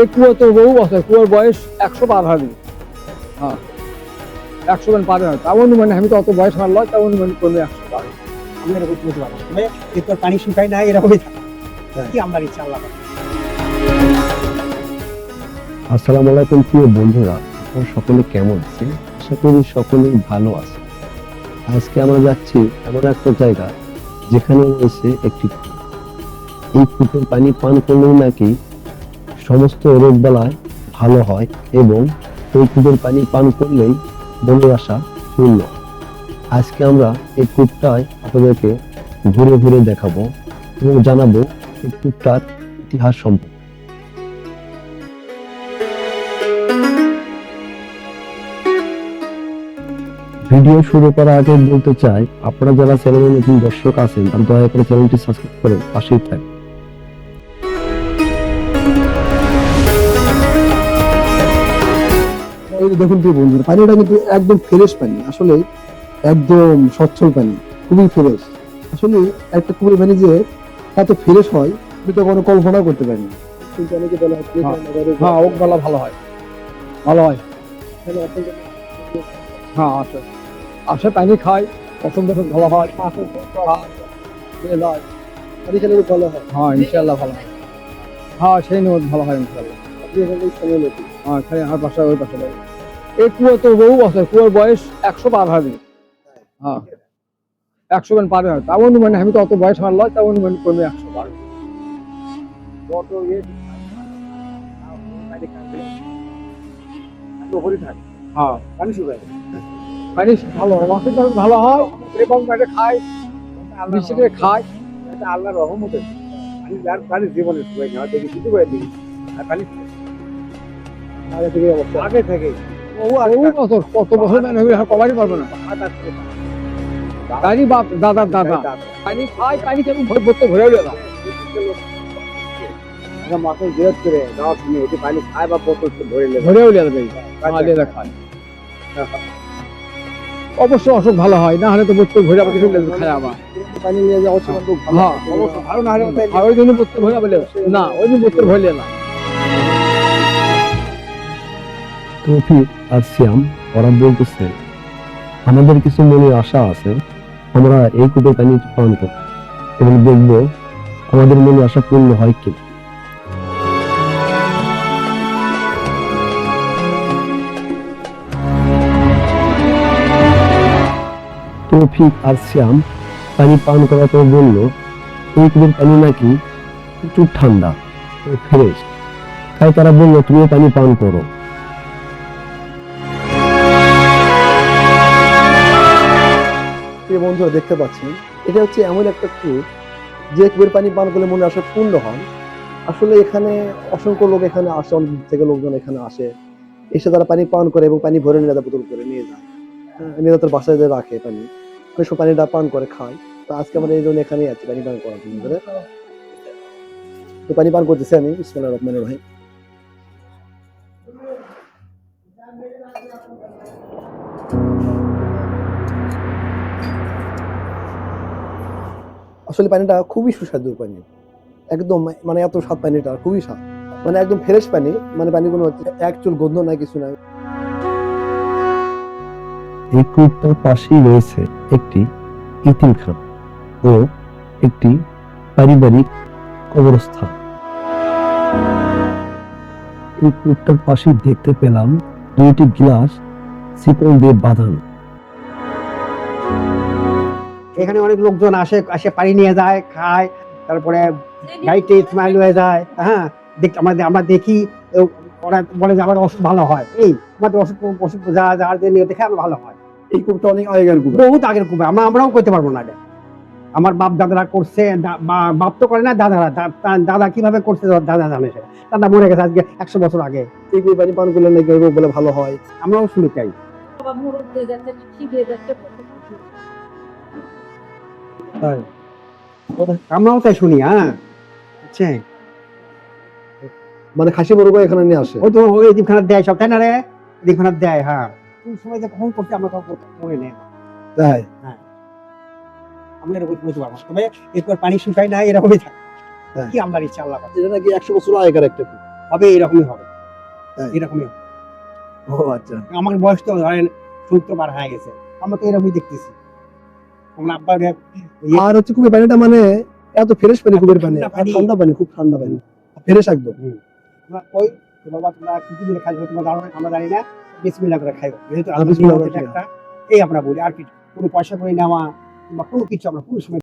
এই কুয়ো তো বহু বছর কুয়োর বয়স একশো পার হয়নি। হ্যাঁ একশো মান পার হয় তাও অনুমানে আমি তো অত বয়স আমার লয় তাও অনুমানে করলে একশো পার আমি এরকম বলতে পারব না। তবে এরপর পানি শুকায় না এরকমই থাকে। হ্যাঁ। কি আমার ইচ্ছা আল্লাহ। আসসালামু আলাইকুম প্রিয় বন্ধুরা। আপনারা সকলে কেমন আছেন? আশা করি সকলেই ভালো আছে আজকে আমরা যাচ্ছি এমন একটা জায়গা যেখানে রয়েছে একটি এই কূপের পানি পান করলেও নাকি সমস্ত রোগবালায় ভালো হয় এবং এই কূপের পানি পান করলেই বলে আসা শূন্য। আজকে আমরা এই কূপটায় আপনাদেরকে ঘুরে ঘুরে দেখাবো এবং জানাব এই কূপটার ইতিহাস সম্পর্কে। ভিডিও শুরু করার আগে বলতে চাই, আপনারা যারা চ্যানেলের নতুন দর্শক আছেন, তারা দয়া করে চ্যানেলটি সাবস্ক্রাইব করে পাশেই থাকুন দেখুন প্রিয় বন্ধুরা পানিটা কিন্তু একদম ফ্রেশ পানি আসলে একদম স্বচ্ছল পানি খুবই ফ্রেশ আসলে একটা কুমির পানি যে এত ফ্রেশ হয় আমি তো কোনো কল্পনা করতে বলা হয় fresh হ্যাঁ। ওক বেলা ভালো হয়। ভালো হয়। হ্যাঁ আসে আসে পানি খায় পছন্দ ভালো হয়। হ্যাঁ, পানি খেলে ভালো হয়। হ্যাঁ ইনশাল্লাহ ভালো হয়। হ্যাঁ সেই নিয়ে ভালো হয় ইনশাল্লাহ আপনি এখানে সময় হ্যাঁ খালি আমার পাশে ওই পাশে। এই কুয়ো বহু বছর কুয়োর বয়স একশো পার হয়নি। হ্যাঁ। একশো মান পার হয়। তাও অনুমানে আমি তো অত বয়স আমার লয়, তাও অনুমানে করবে একশো পার। ইয়ে। হ্যাঁ। পানি ভালো মাছের হয়। এটা খায় বেশি করে খায়। এটা আল্লাহর রহমতের পানি যার দেখি কিছু দেখি আর থেকে আগে থেকে বহু বছর কত বছর মানে আমি আর পারব না। পানি বাপ দাদার দাদা। পানি খায় পানি কেন ভরে ভরতে ভরে উঠে মাথায় বিরোধ করে যাওয়ার সময় এটি পানি খায় বা বোতল ধরে নেবে। ভরে যাবে খায় অবশ্য অসুখ ভালো হয় না হলে তো বোতল ভরে আবার কিছু খায় আবার। পানি নিয়ে খুব ভালো হ্যাঁ। অবশ্য না হলে ওই জন্য বোতল ভরে না ওই জন্য বোতল ভরে না তৌফিক আর শ্যাম ওরা বলতেছে, আমাদের কিছু মনে আশা আছে, আমরা এই কূপের পানি পান করব এবং দেখব আমাদের মনে আশা পূর্ণ হয় কি তৌফিক আর শ্যাম পানি পান করার পর বলল, এই কূপের পানি নাকি প্রচুর ঠান্ডা, ফ্রেশ। তাই তারা বলল তুমিও পানি পান করো। প্রিয় বন্ধুরা দেখতে পাচ্ছি এটা হচ্ছে এমন একটা কূপ যে কূপের পানি পান করলে মনে আসে পূর্ণ হয় আসলে এখানে অসংখ্য লোক এখানে আসে অনেক দূর থেকে লোকজন এখানে আসে। এসে তারা পানি পান করে এবং পানি ভরে নিয়ে বোতল করে নিয়ে যায়। হ্যাঁ, নিয়ে বাসায় যে রাখে পানি। সময় পানিটা পান করে খায়। তো আজকে আমরা এই জন্য এখানেই আছি পানি পান করার জন্য? তো পানি পান করতেছি আমি ইসমাইল রহমানের ভাই। আসলে পানিটা খুবই সুস্বাদু পানি। একদম মানে এত স্বাদ পানিটা, খুবই স্বাদ। মানে একদম ফ্রেশ পানি মানে পানি কোনো এক চুল গন্ধ নাই, কিছু নাই। এই কূপটার পাশেই রয়েছে একটি ইতিমখানা ও একটি পারিবারিক কবরস্থান। এই কূপটার পাশেই দেখতে পেলাম দুইটি গ্লাস শিকল দিয়ে বাঁধানো। এখানে অনেক লোকজন আসে আসে পানি নিয়ে যায় খায় তারপরে গাড়িতে স্মাইল হয়ে যায়। হ্যাঁ দেখ আমরা আমরা দেখি ও, ওরা বলে যে আমার অসুখ ভালো হয়। এই আমাদের অসুখ অসুখ যা যার যে নিয়ে দেখে আমার ভালো হয়। এই কূপটা অনেক আগেকার কূপ বহুত আগের কুবে আমরা আমরাও করতে পারব না এটা। আমার বাপ দাদারা করছে বাপ তো করে না দাদারা। দাদা কীভাবে করছে দাদা জানে সে। দাদা মরে গেছে আজকে একশো বছর আগে। এই কূপের পানি পান করলে নাকি রোগ বলে ভালো হয়? আমরাও শুনে চাই। মুরগ। আমরাও তাই শুনি হ্যাঁ? বুঝছে মানে খাসি মুরগও এখানে নিয়ে আসে? ওই তো ওই দেয় সব তাই না রে? দেয় হ্যাঁ। কোন সময় যে কখন করছে আমরা কখন মনে নেই তাই? আমরা এরকম বুঝতে পারব তবে এরপর পানি শুকায় না এরকমই থাকে। হ্যাঁ। কি ইচ্ছা আল্লাহ এটা নাকি একশো বছর আগেকার একটা হবে এরকমই হবে। এরকমই হবে। ও আচ্ছা। আমার বয়স তো ধরেন সত্তর পার হয়ে গেছে। আমরা তো এরকমই দেখতেছি। আর হচ্ছে কুমির পানিটা মানে এত ফ্রেশ পানি কুমির পানি। ঠান্ডা আর পানি। ঠান্ডা পানি খুব ঠান্ডা পানি। ফ্রেশ একদম। ওই বাবা তোমরা কি কি দিলে খাইবে তোমরা জানো আমরা জানি না বিসমিল্লাহ করে খাইবে যেহেতু হ্যাঁ, আল্লাহ বিসমিল্লাহ করে একটা এই আমরা বলি আর কি কোনো পয়সা করে নেওয়া কিংবা কোনো কিছু আমরা কোনো সময়